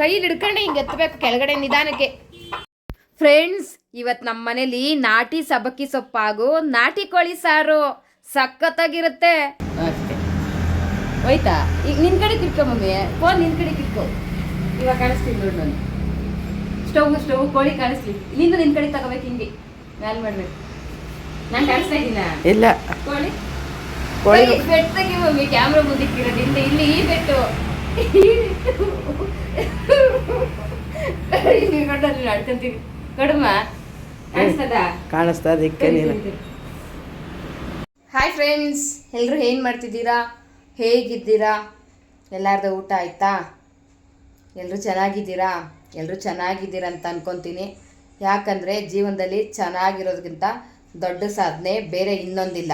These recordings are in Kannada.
ಕೈಲಿ ಹಿಡ್ಕೊಂಡೆ ಹಿಂಗೆ ಎತ್ತಬೇಕು ಕೆಳಗಡೆ ನಿಧಾನಕ್ಕೆ. ಫ್ರೆಂಡ್ಸ್ ಇವತ್ತು ನಮ್ಮ ಮನೇಲಿ ನಾಟಿ ಸಬಕ್ಕಿ ಸೊಪ್ಪಾಗು. ನಾಟಿ ಕೋಳಿ ಸಾರು ಸಖತ್ತಾಗಿರುತ್ತೆ. ಹೋಯ್ತಾ? ಈಗ ನಿನ್ ಕಡೆ ಕಿಟ್ಕೊ ಮಮ್ಮಿ. ಫೋನ್ ನಿನ್ ಕಡೆ ಕಿಟ್ಕೊ ಇವಾಗ ಕಾಣಿಸ್ತೀನಿ ನೋಡಿ ನಾನು. ಸ್ಟವ್ ಸ್ಟವ್ ಕೋಳಿ ಕಾಣಿಸ್ಲಿ ನಿಂದು ನಿನ್ ಕಡೆ ತಗೋಬೇಕು ಹಿಂಗೆ. ಮ್ಯಾಲ್ ಮಾಡ್ಬೇಕು. ನಾನು ಕಾಣಿಸ್ತಾ ಇದ್ದೀನ? ಇಲ್ಲ. ಕೋಳಿ? ಕೋಳಿ ಬೆಟ್ಟಗೆ ಮಮ್ಮಿ ಕ್ಯಾಮ್ರಾ ಮುಂದಿಕ್ಕಿರೋದ್ರಿಂದ ಇಲ್ಲಿ ಈ ಬೆಟ್ಟು. ಹಾಯ್ ಫ್ರೆಂಡ್ಸ್ ಎಲ್ಲರೂ ಏನು ಮಾಡ್ತಿದ್ದೀರಾ? ಹೇಗಿದ್ದೀರಾ? ಎಲ್ಲಾರ್ದು ಊಟ ಆಯ್ತಾ? ಎಲ್ಲರೂ ಚೆನ್ನಾಗಿದ್ದೀರಾ? ಎಲ್ಲರೂ ಚೆನ್ನಾಗಿದ್ದೀರಾ ಅಂತ ಅನ್ಕೊತೀನಿ. ಯಾಕಂದರೆ ಜೀವನದಲ್ಲಿ ಚೆನ್ನಾಗಿರೋದಕ್ಕಿಂತ ದೊಡ್ಡ ಸಾಧನೆ ಬೇರೆ ಇನ್ನೊಂದಿಲ್ಲ.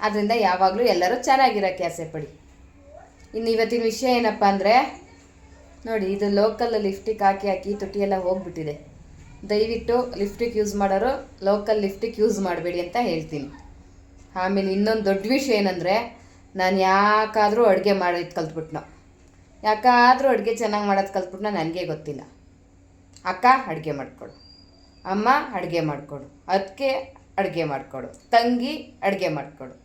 ಆದ್ದರಿಂದ ಯಾವಾಗಲೂ ಎಲ್ಲರೂ ಚೆನ್ನಾಗಿರೋಕ್ಕೆ ಆಸೆ ಪಡಿ. ಇನ್ನು ಇವತ್ತಿನ ವಿಷಯ ಏನಪ್ಪ ಅಂದರೆ ನೋಡಿ, ಇದು ಲೋಕಲ್ ಲಿಫ್ಟಿಕ್ ಹಾಕಿ ಹಾಕಿ ತುಟಿ ಎಲ್ಲ ಹೋಗ್ಬಿಟ್ಟಿದೆ. ದಯವಿಟ್ಟು ಲಿಫ್ಟಿಕ್ ಯೂಸ್ ಮಾಡೋರು ಲೋಕಲ್ ಲಿಫ್ಟಿಕ್ ಯೂಸ್ ಮಾಡಬೇಡಿ ಅಂತ ಹೇಳ್ತೀನಿ. ಆಮೇಲೆ ಇನ್ನೊಂದು ದೊಡ್ಡ ವಿಷಯ ಏನಂದರೆ, ನಾನು ಯಾಕಾದರೂ ಅಡುಗೆ ಮಾಡೋದು ಕಲ್ತ್ಬಿಟ್ನೋ. ಯಾಕಾದರೂ ಅಡುಗೆ ಚೆನ್ನಾಗಿ ಮಾಡೋದು ಕಲ್ತ್ಬಿಟ್ನೋ ನನಗೆ ಗೊತ್ತಿಲ್ಲ. ಅಕ್ಕ, ಅಡುಗೆ ಮಾಡಿಕೊಡು. ಅಮ್ಮ, ಅಡುಗೆ ಮಾಡಿಕೊಡು. ಅದಕ್ಕೆ ಅಡುಗೆ ಮಾಡಿಕೊಡು. ತಂಗಿ, ಅಡುಗೆ ಮಾಡಿಕೊಡು.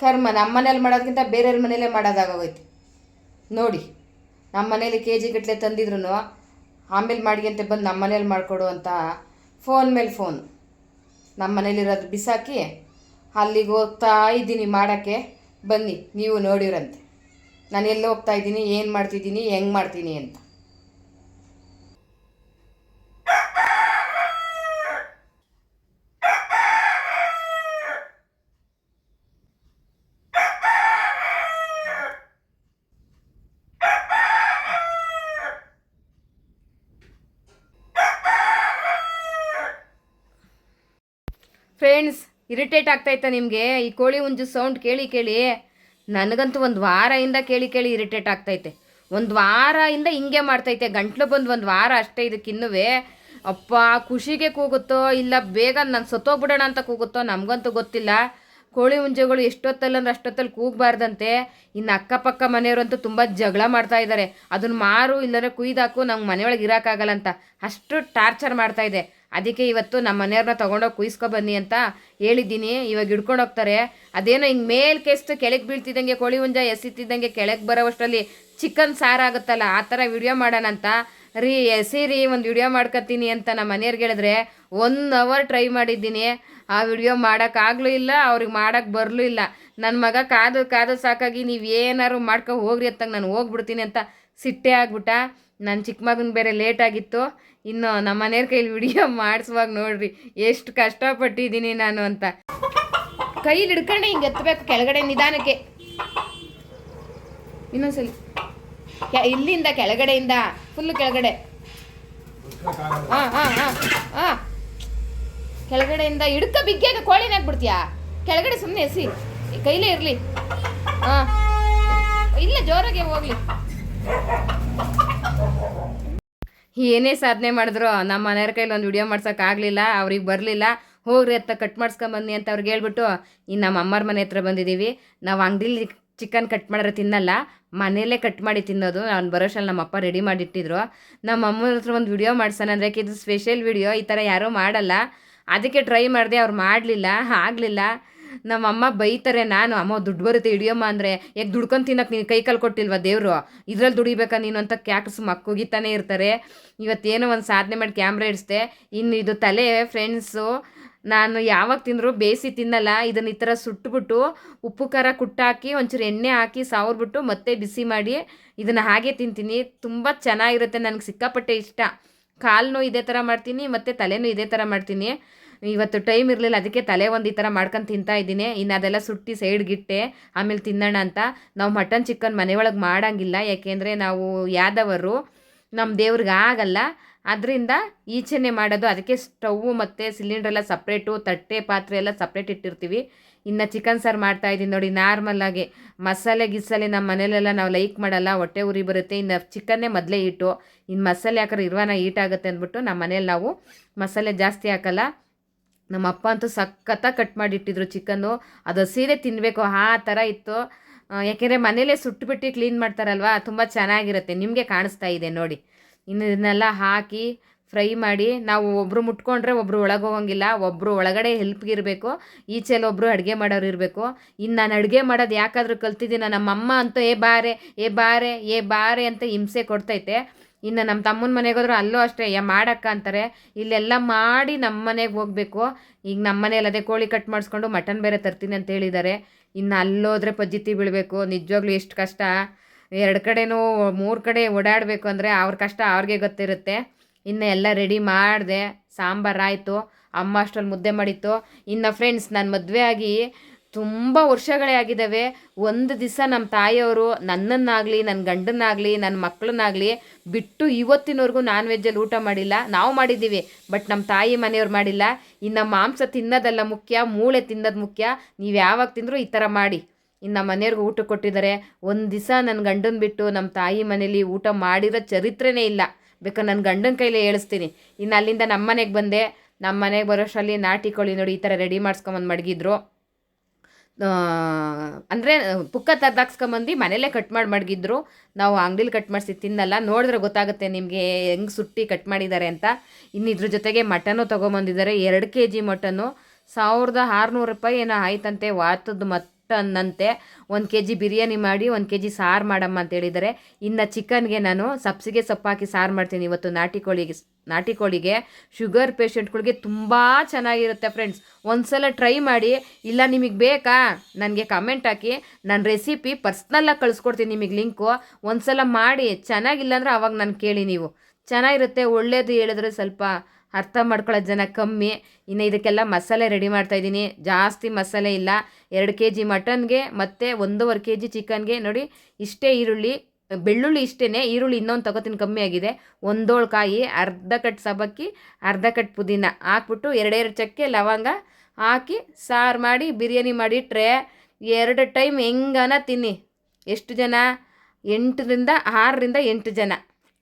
ಕರ್ಮ ನಮ್ಮ ಮನೇಲಿ ಮಾಡೋದಕ್ಕಿಂತ ಬೇರೆಯವ್ರ ಮನೇಲೇ ಮಾಡೋದಾಗೋಗೈತಿ. ನೋಡಿ. ನಮ್ಮ ಮನೇಲಿ ಕೆ ಜಿ ಗಟ್ಟಲೆ ತಂದಿದ್ರು ಆಮೇಲೆ ಮಾಡಿ ಅಂತ ಬಂದು ನಮ್ಮ ಮನೇಲಿ ಮಾಡಿಕೊಡು ಅಂತ ಫೋನ್ ಮೇಲೆ ಫೋನ್. ನಮ್ಮ ಮನೇಲಿರೋದು ಬಿಸಾಕಿ ಅಲ್ಲಿಗೆ ಹೋಗ್ತಾ ಇದ್ದೀನಿ ಮಾಡೋಕ್ಕೆ. ಬನ್ನಿ, ನೀವು ನೋಡಿರಂತೆ ನಾನು ಎಲ್ಲಿ ಹೋಗ್ತಾ ಇದ್ದೀನಿ, ಏನು ಮಾಡ್ತಿದ್ದೀನಿ, ಹೆಂಗೆ ಮಾಡ್ತೀನಿ ಅಂತ. ಫ್ರೆಂಡ್ಸ್ ಇರಿಟೇಟ್ ಆಗ್ತಾಯ್ತಾ ನಿಮಗೆ? ಈ ಕೋಳಿ ಹುಂಜು ಸೌಂಡ್ ಕೇಳಿ ಕೇಳಿ. ನನಗಂತೂ ಒಂದು ವಾರದಿಂದ ಕೇಳಿ ಕೇಳಿ ಇರಿಟೇಟ್ ಆಗ್ತೈತೆ ಒಂದು ವಾರದಿಂದ ಹಿಂಗೆ ಮಾಡ್ತೈತೆ ಗಂಟ್ಲು ಬಂದು ಒಂದು ವಾರ ಅಷ್ಟೇ ಇದಕ್ಕಿನ್ನೂ ಅಪ್ಪ, ಖುಷಿಗೆ ಕೂಗುತ್ತೋ ಇಲ್ಲ ಬೇಗ ನಾನು ಸತ್ತೋಗ್ಬಿಡೋಣ ಅಂತ ಕೂಗುತ್ತೋ ನಮಗಂತೂ ಗೊತ್ತಿಲ್ಲ. ಕೋಳಿ ಹುಂಜೆಗಳು ಎಷ್ಟೊತ್ತಲ್ಲಿ ಅಂದ್ರೆ ಅಷ್ಟೊತ್ತಲ್ಲಿ ಕೂಗಬಾರ್ದಂತೆ. ಇನ್ನು ಅಕ್ಕಪಕ್ಕ ಮನೆಯವರಂತೂ ತುಂಬ ಜಗಳ ಮಾಡ್ತಾ ಇದ್ದಾರೆ ಅದನ್ನು ಮಾರು ಇಲ್ಲಂದ್ರೆ ಕುಯ್ದಾಕು ನಮ್ಗೆ ಮನೆಯೊಳಗೆ ಇರೋಕ್ಕಾಗಲ್ಲ ಅಂತ. ಅಷ್ಟು ಟಾರ್ಚರ್ ಮಾಡ್ತಾ ಇದೆ. ಅದಕ್ಕೆ ಇವತ್ತು ನಮ್ಮ ಮನೆಯವ್ರನ್ನ ತೊಗೊಂಡೋಗಿ ಕುಯ್ಸ್ಕೊ ಬನ್ನಿ ಅಂತ ಹೇಳಿದ್ದೀನಿ. ಇವಾಗ ಹಿಡ್ಕೊಂಡು ಹೋಗ್ತಾರೆ. ಅದೇನೋ ಹಿಂಗೆ ಮೇಲ್ ಕೆಸ್ತು ಕೆಳಗೆ ಬೀಳ್ತಿದ್ದಂಗೆ, ಕೋಳಿ ಹುಂಜ ಎಸಿತಿದ್ದಂಗೆ ಕೆಳಗೆ ಬರೋವಷ್ಟರಲ್ಲಿ ಚಿಕನ್ ಸಾರಾಗುತ್ತಲ್ಲ ಆ ಥರ ವಿಡಿಯೋ ಮಾಡೋಣ ಅಂತ. ರೀ ಎಸಿರಿ ಒಂದು ವಿಡಿಯೋ ಮಾಡ್ಕೊತೀನಿ ಅಂತ ನಮ್ಮ ಮನೆಯವ್ರಿಗೆ ಹೇಳಿದ್ರೆ ಒನ್ ಅವರ್ ಟ್ರೈ ಮಾಡಿದ್ದೀನಿ. ಆ ವಿಡಿಯೋ ಮಾಡೋಕ್ಕಾಗಲೂ ಇಲ್ಲ, ಅವ್ರಿಗೆ ಮಾಡೋಕ್ಕೆ ಬರಲೂ ಇಲ್ಲ. ನನ್ನ ಮಗ ಕಾದು ಕಾದು ಸಾಕಾಗಿ ನೀವು ಏನಾರು ಮಾಡ್ಕೊ ಹೋಗ್ರಿ ಅಂತ ನಾನು ಹೋಗ್ಬಿಡ್ತೀನಿ ಅಂತ ಸಿಟ್ಟೆ ಆಗ್ಬಿಟ್ಟ. ನನ್ನ ಚಿಕ್ಕ ಮಗನ ಬೇರೆ ಲೇಟ್ ಆಗಿತ್ತು. ಇನ್ನು ನಮ್ಮ ಮನೆಯವ್ರ ಕೈಲಿ ವಿಡಿಯೋ ಮಾಡಿಸುವಾಗ ನೋಡ್ರಿ, ಎಷ್ಟು ಕಷ್ಟಪಟ್ಟಿದ್ದೀನಿ ನಾನು ಅಂತ. ಕೈಲಿ ಹಿಡ್ಕೊಂಡೆ ಹಿಂಗೆ ಎತ್ತಬೇಕು ಕೆಳಗಡೆ ನಿಧಾನಕ್ಕೆ. ಇನ್ನೊಂದ್ಸಲಿ. ಇಲ್ಲಿಂದ ಕೆಳಗಡೆಯಿಂದ ಫುಲ್ಲು ಕೆಳಗಡೆ. ಹಾಂ ಹಾಂ ಹಾಂ ಹಾಂ. ಕೆಳಗಡೆಯಿಂದ ಹಿಡ್ಕ ಬಿಗ್ಗಿಯಾಗ ಕೋಳಿನ ಹಾಕ್ಬಿಡ್ತೀಯಾ? ಕೆಳಗಡೆ ಸುಮ್ಮನೆ ಎಸಿ. ಕೈಲೇ ಇರಲಿ. ಹಾಂ. ಇಲ್ಲ, ಜೋರಾಗೆ ಹೋಗ್ಲಿ. ಏನೇ ಸಾಧನೆ ಮಾಡಿದ್ರು ನಮ್ಮ ಮನೆಯವ್ರ ಕೈಲಿ ಒಂದು ವಿಡಿಯೋ ಮಾಡ್ಸೋಕ್ಕಾಗಲಿಲ್ಲ ಅವ್ರಿಗೆ ಬರಲಿಲ್ಲ. ಹೋಗ್ರಿ ಅತ್ತ ಕಟ್ ಮಾಡಿಸ್ಕೊಂಬನ್ನಿ ಅಂತ ಅವ್ರಿಗೆ ಹೇಳ್ಬಿಟ್ಟು ಇನ್ನು ನಮ್ಮ ಅಮ್ಮರ ಮನೆ ಹತ್ರ ಬಂದಿದ್ದೀವಿ ನಾವು ಅಂಗಡಿಲಿ ಚಿಕನ್ ಕಟ್ ಮಾಡಿದ್ರೆ ತಿನ್ನಲ್ಲ ಮನೆಯಲ್ಲೇ ಕಟ್ ಮಾಡಿ ತಿನ್ನೋದು. ನಾನು ಬರೋಷಲ್ಲಿ ನಮ್ಮ ಅಪ್ಪ ರೆಡಿ ಮಾಡಿಟ್ಟಿದ್ರು. ನಮ್ಮ ಅಮ್ಮನ ಹತ್ರ ಒಂದು ವಿಡಿಯೋ ಮಾಡ್ಸೋಣ ಅಂದರೆ ಇದು ಸ್ಪೆಷಲ್ ವಿಡಿಯೋ ಈ ಥರ ಯಾರೂ ಮಾಡಲ್ಲ. ಅದಕ್ಕೆ ಟ್ರೈ ಮಾಡಿದೆ ಅವ್ರು ಮಾಡಲಿಲ್ಲ, ಆಗಲಿಲ್ಲ. ನಮ್ಮಮ್ಮ ಬೈತಾರೆ, ನಾನು ಅಮ್ಮ ದುಡ್ಡು ಬರುತ್ತೆ, ಹಿಡಿಯಮ್ಮ ಅಂದರೆ, ಯಾಕೆ ದುಡ್ಕೊಂಡು ತಿನ್ನಕ್ಕೆ ನೀನು ಕೈ ಕಾಲು ಕೊಟ್ಟಿಲ್ವಾ ದೇವರು? ಇದ್ರಲ್ಲಿ ದುಡಿಬೇಕಾ ನೀನು? ಅಂತ ಕ್ಯಾಕ್ಸ್ ಮಕ್ಕುಗಿತಾನೆ ಇರ್ತಾರೆ. ಇವತ್ತೇನೋ ಒಂದು ಸಾಧನೆ ಮಾಡಿ ಕ್ಯಾಮ್ರಾ ಇಡಿಸ್ದೆ ಇನ್ನು ಇದು ತಲೆ, ಫ್ರೆಂಡ್ಸು, ನಾನು ಯಾವಾಗ ತಿಂದರೂ ಬೇಯಿಸಿ ತಿನ್ನಲ್ಲ. ಇದನ್ನ ಈ ಥರ ಸುಟ್ಬಿಟ್ಟು ಉಪ್ಪು, ಖಾರ ಕುಟ್ಟಾಕಿ, ಒಂಚೂರು ಎಣ್ಣೆ ಹಾಕಿ ಸಾವ್ರ್ಬಿಟ್ಟು ಮತ್ತೆ ಬಿಸಿ ಮಾಡಿ ಇದನ್ನು ಹಾಗೆ ತಿಂತೀನಿ. ತುಂಬ ಚೆನ್ನಾಗಿರುತ್ತೆ, ನನಗೆ ಸಿಕ್ಕಾಪಟ್ಟೆ ಇಷ್ಟ. ಕಾಲು ಇದೇ ಥರ ಮಾಡ್ತೀನಿ, ಮತ್ತು ತಲೆನೂ ಇದೇ ಥರ ಮಾಡ್ತೀನಿ. ಇವತ್ತು ಟೈಮ್ ಇರಲಿಲ್ಲ, ಅದಕ್ಕೆ ತಲೆ ಒಂದು ಈ ಥರ ಮಾಡ್ಕೊಂಡು ತಿಂತಾ ಇದ್ದೀನಿ. ಇನ್ನು ಅದೆಲ್ಲ ಸುಟ್ಟಿ ಸೈಡ್ಗಿಟ್ಟೆ ಆಮೇಲೆ ತಿನ್ನೋಣ ಅಂತ. ನಾವು ಮಟನ್, ಚಿಕನ್ ಮನೆಯೊಳಗೆ ಮಾಡೋಂಗಿಲ್ಲ, ಯಾಕೆಂದರೆ ನಾವು ಯಾದವರು ನಮ್ಮ ದೇವ್ರಿಗೆ ಆಗಲ್ಲ. ಅದರಿಂದ ಈಚೆನೆ ಮಾಡೋದು, ಅದಕ್ಕೆ ಸ್ಟವ್ವು ಮತ್ತು ಸಿಲಿಂಡ್ರೆಲ್ಲ ಸಪ್ರೇಟು, ತಟ್ಟೆ, ಪಾತ್ರೆ ಎಲ್ಲ ಸಪ್ರೇಟ್ ಇಟ್ಟಿರ್ತೀವಿ. ಇನ್ನು ಚಿಕನ್ ಸಾರು ಮಾಡ್ತಾ ಇದ್ದೀನಿ ನೋಡಿ ನಾರ್ಮಲಾಗಿ ಮಸಾಲೆ, ಗಿಸಾಲೆ ನಮ್ಮ ಮನೇಲೆಲ್ಲ ನಾವು ಲೈಕ್ ಮಾಡಲ್ಲ, ಹೊಟ್ಟೆ ಉರಿ ಬರುತ್ತೆ. ಇನ್ನು ಚಿಕನ್ನೇ ಮೊದಲೇ ಇಟ್ಟು ಇನ್ನು ಮಸಾಲೆ ಹಾಕಿದ್ರೆ ಇರುವಾನ ಈಟ್ ಆಗುತ್ತೆ ಅಂದ್ಬಿಟ್ಟು ನಮ್ಮ ಮನೇಲಿ ನಾವು ಮಸಾಲೆ ಜಾಸ್ತಿ ಹಾಕಲ್ಲ. ನಮ್ಮ ಅಪ್ಪ ಅಂತೂ ಸಖತ್ತಾಗಿ ಕಟ್ ಮಾಡಿಟ್ಟಿದ್ರು ಚಿಕನ್ನು. ಅದು ಸೀರೆ ತಿನ್ನಬೇಕು ಆ ಥರ ಇತ್ತು. ಯಾಕೆಂದರೆ ಮನೇಲೇ ಸುಟ್ಟುಬಿಟ್ಟು ಕ್ಲೀನ್ ಮಾಡ್ತಾರಲ್ವ, ತುಂಬ ಚೆನ್ನಾಗಿರುತ್ತೆ. ನಿಮಗೆ ಕಾಣಿಸ್ತಾ ಇದೆ ನೋಡಿ. ಇನ್ನು ಇದನ್ನೆಲ್ಲ ಹಾಕಿ ಫ್ರೈ ಮಾಡಿ, ನಾವು ಒಬ್ಬರು ಮುಟ್ಕೊಂಡ್ರೆ ಒಬ್ಬರು ಒಳಗೆ ಹೋಗಂಗಿಲ್ಲ ಒಬ್ಬರು ಒಳಗಡೆ ಹೆಲ್ಪ್ಗೆ ಇರಬೇಕು. ಈಚೆಲಿ ಒಬ್ಬರು ಅಡುಗೆ ಮಾಡೋರು ಇರಬೇಕು. ಇನ್ನು ನಾನು ಅಡುಗೆ ಮಾಡೋದು ಯಾಕಾದರೂ ಕಲ್ತಿದ್ದೀನ. ನಮ್ಮಮ್ಮ ಅಂತೂ, ಏ ಬಾರೆ ಏ ಬಾರೆ ಏ ಬಾರೆ ಅಂತ ಹಿಂಸೆ ಕೊಡ್ತೈತೆ. ಇನ್ನು ನಮ್ಮ ತಮ್ಮನ ಮನೆಗೆ ಹೋದ್ರೆ ಅಲ್ಲೂ ಅಷ್ಟೇ, ಯಾ ಮಾಡಕ್ಕ? ಅಂತಾರೆ. ಇಲ್ಲೆಲ್ಲ ಮಾಡಿ ನಮ್ಮ ಮನೆಗೆ ಹೋಗಬೇಕು. ಈಗ ನಮ್ಮ ಮನೇಲಿ ಅದೇ ಕೋಳಿ ಕಟ್ ಮಾಡಿಸ್ಕೊಂಡು ಮಟನ್ ಬೇರೆ ತರ್ತೀನಿ ಅಂತ ಹೇಳಿದ್ದಾರೆ ಇನ್ನು ಅಲ್ಲೋದ್ರೆ ಪಜ್ಜಿತಿ ಬೀಳಬೇಕು. ನಿಜವಾಗ್ಲೂ ಎಷ್ಟು ಕಷ್ಟ. ಎರಡು ಕಡೆನೂ ಮೂರು ಕಡೆ ಓಡಾಡಬೇಕು ಅಂದರೆ ಅವ್ರ ಕಷ್ಟ ಅವ್ರಿಗೆ ಗೊತ್ತಿರುತ್ತೆ. ಇನ್ನು ಎಲ್ಲ ರೆಡಿ ಮಾಡಿದೆ. ಸಾಂಬಾರು ಆಯಿತು. ಅಮ್ಮ ಅಷ್ಟರಲ್ಲಿ ಮುದ್ದೆ ಮಾಡಿತ್ತು. ಇನ್ನು ಫ್ರೆಂಡ್ಸ್ ನಾನು ಮದುವೆ ಆಗಿ ತುಂಬ ವರ್ಷಗಳೇ ಆಗಿದ್ದಾವೆ ಒಂದು ದಿವಸ ನಮ್ಮ ತಾಯಿಯವರು ನನ್ನನ್ನಾಗಲಿ ನನ್ನ ಗಂಡನ್ನಾಗಲಿ ನನ್ನ ಮಕ್ಕಳನ್ನಾಗಲಿ ಬಿಟ್ಟು ಇವತ್ತಿನವರೆಗೂ ನಾನ್ ವೆಜ್ಜಲ್ಲಿ ಊಟ ಮಾಡಿಲ್ಲ. ನಾವು ಮಾಡಿದ್ದೀವಿ ಬಟ್ ನಮ್ಮ ತಾಯಿ ಮನೆಯವ್ರು ಮಾಡಿಲ್ಲ. ಇನ್ನು ಮಾಂಸ ತಿನ್ನೋದೆಲ್ಲ ಮುಖ್ಯ, ಮೂಳೆ ತಿನ್ನೋದು ಮುಖ್ಯ. ನೀವು ಯಾವಾಗ ತಿಂದರೂ ಈ ಥರ ಮಾಡಿ. ಇನ್ನು ನಮ್ಮ ಮನೆಯವ್ರಿಗೆ ಊಟ ಕೊಟ್ಟಿದ್ದಾರೆ. ಒಂದು ದಿವಸ ನನ್ನ ಗಂಡನ ಬಿಟ್ಟು ನಮ್ಮ ತಾಯಿ ಮನೇಲಿ ಊಟ ಮಾಡಿರೋ ಚರಿತ್ರೆನೇ ಇಲ್ಲ. ಬೇಕಾದ್ರೆ ನನ್ನ ಗಂಡನ ಕೈಲೇ ಹೇಳಿಸ್ತೀನಿ. ಇನ್ನು ಅಲ್ಲಿಂದ ನಮ್ಮ ಮನೆಗೆ ಬಂದೆ. ನಮ್ಮ ಮನೆಗೆ ಬರೋಷ್ಟರಲ್ಲಿ ನಾಟಿ ಕೋಳಿ ನೋಡಿ ಈ ಥರ ರೆಡಿ ಮಾಡಿಸ್ಕೊಂಬಂದು ಮಡಗಿದ್ರು. ಅಂದರೆ, ಪುಕ್ಕ ತರ್ದಾಕ್ಸ್ಕೊಂಬಂದು ಮನೇಲೇ ಕಟ್ ಮಾಡಿ, ಮಡಗಿದ್ರು. ನಾವು ಅಂಗಡಿಲಿ ಕಟ್ ಮಾಡಿಸಿ ತಿನ್ನಲ್ಲ. ನೋಡಿದ್ರೆ ಗೊತ್ತಾಗುತ್ತೆ ನಿಮಗೆ ಹೆಂಗೆ ಸುಟ್ಟಿ ಕಟ್ ಮಾಡಿದ್ದಾರೆ ಅಂತ. ಇನ್ನು ಇದ್ರ ಜೊತೆಗೆ ಮಟನು ತೊಗೊಂಬಂದಿದ್ದಾರೆ. ಎರಡು ಕೆ ಜಿ ಮಟನು. ಸಾವಿರದ ಆರುನೂರು ರೂಪಾಯಿ ಏನೋ ಆಯ್ತಂತೆ. ವಾತದ ಮಟನ್ನಂತೆ ಒಂದು ಕೆ ಜಿ ಬಿರಿಯಾನಿ ಮಾಡಿ, ಒಂದು ಕೆ ಜಿ ಸಾರು ಮಾಡಮ್ಮ ಅಂತ ಹೇಳಿದರೆ ಇನ್ನು ಚಿಕನ್ಗೆ ನಾನು ಸಬ್ಸಿಗೆ ಸೊಪ್ಪು ಹಾಕಿ ಸಾರು ಮಾಡ್ತೀನಿ. ಇವತ್ತು ನಾಟಿ ಕೋಳಿಗೆ ನಾಟಿ ಕೋಳಿಗೆ ಶುಗರ್ ಪೇಷೆಂಟ್ಗಳಿಗೆ ತುಂಬ ಚೆನ್ನಾಗಿರುತ್ತೆ ಫ್ರೆಂಡ್ಸ್. ಒಂದ್ಸಲ ಟ್ರೈ ಮಾಡಿ. ಇಲ್ಲ ನಿಮಗೆ ಬೇಕಾ? ನನಗೆ ಕಮೆಂಟ್ ಹಾಕಿ. ನನ್ನ ರೆಸಿಪಿ ಪರ್ಸ್ನಲ್ಲಾಗಿ ಕಳಿಸ್ಕೊಡ್ತೀನಿ ನಿಮಗೆ ಲಿಂಕು. ಒಂದ್ಸಲ ಮಾಡಿ. ಚೆನ್ನಾಗಿಲ್ಲ ಅಂದರೆ ಅವಾಗ ನಾನು ಕೇಳಿ ನೀವು. ಚೆನ್ನಾಗಿರುತ್ತೆ, ಒಳ್ಳೇದು ಹೇಳಿದ್ರೆ ಸ್ವಲ್ಪ ಅರ್ಥ ಮಾಡ್ಕೊಳ್ಳೋ ಜನ ಕಮ್ಮಿ. ಇನ್ನು ಇದಕ್ಕೆಲ್ಲ ಮಸಾಲೆ ರೆಡಿ ಮಾಡ್ತಾಯಿದ್ದೀನಿ ಜಾಸ್ತಿ ಮಸಾಲೆ ಇಲ್ಲ. ಎರಡು ಕೆ ಜಿ ಮಟನ್ಗೆ ಮತ್ತು ಒಂದೂವರೆ ಕೆ ಜಿ ಚಿಕನ್ಗೆ ನೋಡಿ ಇಷ್ಟೇ ಈರುಳ್ಳಿ, ಬೆಳ್ಳುಳ್ಳಿ ಇಷ್ಟೇ ಈರುಳ್ಳಿ ಇನ್ನೊಂದು ತಗೋತೀನಿ, ಕಮ್ಮಿ ಆಗಿದೆ. ಒಂದೋಳು ಕಾಯಿ, ಅರ್ಧ ಕಟ್ ಸಬ್ಬಕ್ಕಿ, ಅರ್ಧ ಕಟ್ ಪುದೀನ ಹಾಕ್ಬಿಟ್ಟು ಎರಡೆರಡು ಚಕ್ಕೆ ಲವಂಗ ಹಾಕಿ ಸಾರು ಮಾಡಿ, ಬಿರಿಯಾನಿ ಮಾಡಿಟ್ರೆ ಎರಡು ಟೈಮ್ ಹೆಂಗನ ತಿನ್ನಿ. ಎಷ್ಟು ಜನ? ಎಂಟರಿಂದ ಆರರಿಂದ ಎಂಟು ಜನ.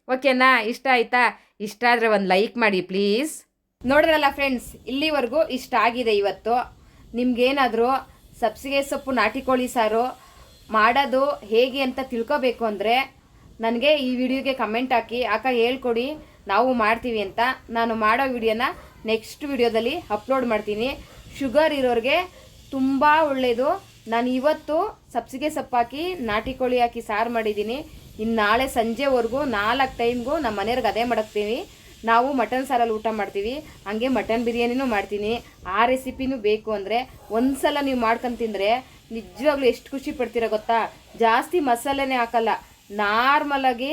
ಓಕೆನಾ? ಇಷ್ಟ ಆಯ್ತಾ? ಇಷ್ಟ ಆದರೆ ಒಂದು ಲೈಕ್ ಮಾಡಿ, ಪ್ಲೀಸ್. ನೋಡಿದ್ರಲ್ಲ ಫ್ರೆಂಡ್ಸ್, ಇಲ್ಲಿವರೆಗೂ ಇಷ್ಟ ಆಗಿದೆ ಇವತ್ತು. ನಿಮ್ಗೇನಾದರೂ ಸಬ್ಸಿಗೆ ಸೊಪ್ಪು ನಾಟಿ ಕೋಳಿ ಸಾರು ಮಾಡೋದು ಹೇಗೆ ಅಂತ ತಿಳ್ಕೊಬೇಕು ಅಂದರೆ ನನಗೆ ಈ ವಿಡಿಯೋಗೆ ಕಮೆಂಟ್ ಹಾಕಿ ಅಕ್ಕ ಹೇಳ್ಕೊಡಿ, ನಾವು ಮಾಡ್ತೀವಿ ಅಂತ. ನಾನು ಮಾಡೋ ವಿಡಿಯೋನ ನೆಕ್ಸ್ಟ್ ವಿಡಿಯೋದಲ್ಲಿ ಅಪ್ಲೋಡ್ ಮಾಡ್ತೀನಿ. ಶುಗರ್ ಇರೋರಿಗೆ ತುಂಬ ಒಳ್ಳೆಯದು ನಾನು ಇವತ್ತು ಸಬ್ಸಿಗೆ ಸೊಪ್ಪು ಹಾಕಿ ನಾಟಿ ಕೋಳಿ ಹಾಕಿ ಸಾರು ಮಾಡಿದ್ದೀನಿ. ಇನ್ನು ನಾಳೆ ಸಂಜೆವರೆಗೂ ನಾಲ್ಕು ಟೈಮ್ಗೂ ನಮ್ಮ ಮನೆಯವ್ರಿಗೆ ಅದೇ ಮಾಡಕ್ತೀವಿ. ನಾವು ಮಟನ್ ಸಾರಲ್ಲಿ ಊಟ ಮಾಡ್ತೀವಿ. ಹಂಗೆ ಮಟನ್ ಬಿರಿಯಾನಿನೂ ಮಾಡ್ತೀನಿ. ಆ ರೆಸಿಪಿನೂ ಬೇಕು ಅಂದರೆ ಒಂದ್ಸಲ ನೀವು ಮಾಡ್ಕೊಂಡು ತಿಂದರೆ ನಿಜವಾಗ್ಲೂ ಎಷ್ಟು ಖುಷಿ ಪಡ್ತೀರ ಗೊತ್ತಾ? ಜಾಸ್ತಿ ಮಸಾಲೆನೇ ಹಾಕಲ್ಲ. ನಾರ್ಮಲಾಗಿ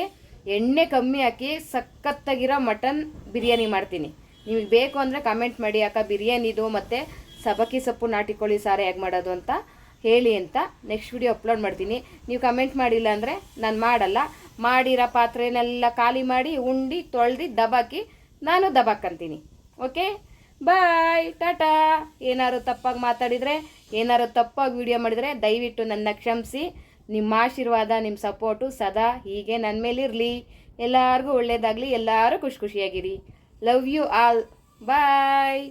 ಎಣ್ಣೆ ಕಮ್ಮಿ ಹಾಕಿ ಸಖತ್ತಾಗಿರೋ ಮಟನ್ ಬಿರಿಯಾನಿ ಮಾಡ್ತೀನಿ. ನಿಮಗೆ ಬೇಕು ಅಂದರೆ ಕಮೆಂಟ್ ಮಾಡಿ. ಅಕ್ಕ ಬಿರಿಯಾನಿದು ಮತ್ತು ಸಬಕಿ ಸೊಪ್ಪು ನಾಟಿಕೋಳಿ ಸಾರು ಹೇಗೆ ಮಾಡೋದು ಅಂತ ಹೇಳಿ ಅಂತ ನೆಕ್ಸ್ಟ್ ವಿಡಿಯೋ ಅಪ್ಲೋಡ್ ಮಾಡ್ತೀನಿ. ನೀವು ಕಮೆಂಟ್ ಮಾಡಿಲ್ಲ ಅಂದರೆ ನಾನು ಮಾಡಲ್ಲ. ಮಾಡಿರೋ ಪಾತ್ರೆನೆಲ್ಲ ಖಾಲಿ ಮಾಡಿ ಉಂಡಿ ತೊಳೆದು ದಬಾಕಿ ನಾನು ದಬಾಕಂತೀನಿ ಓಕೆ ಬಾಯ್ ಟಾಟಾ ಏನಾದ್ರು ತಪ್ಪಾಗಿ ಮಾತಾಡಿದರೆ ಏನಾದ್ರು ತಪ್ಪಾಗಿ ವಿಡಿಯೋ ಮಾಡಿದರೆ ದಯವಿಟ್ಟು ನನ್ನ ಕ್ಷಮಿಸಿ. ನಿಮ್ಮ ಆಶೀರ್ವಾದ, ನಿಮ್ಮ ಸಪೋರ್ಟು ಸದಾ ಹೀಗೆ ನನ್ನ ಮೇಲಿರಲಿ ಎಲ್ಲರಿಗೂ ಒಳ್ಳೆಯದಾಗಲಿ ಎಲ್ಲರೂ ಖುಷಿ ಖುಷಿಯಾಗಿರಿ. Love you all bye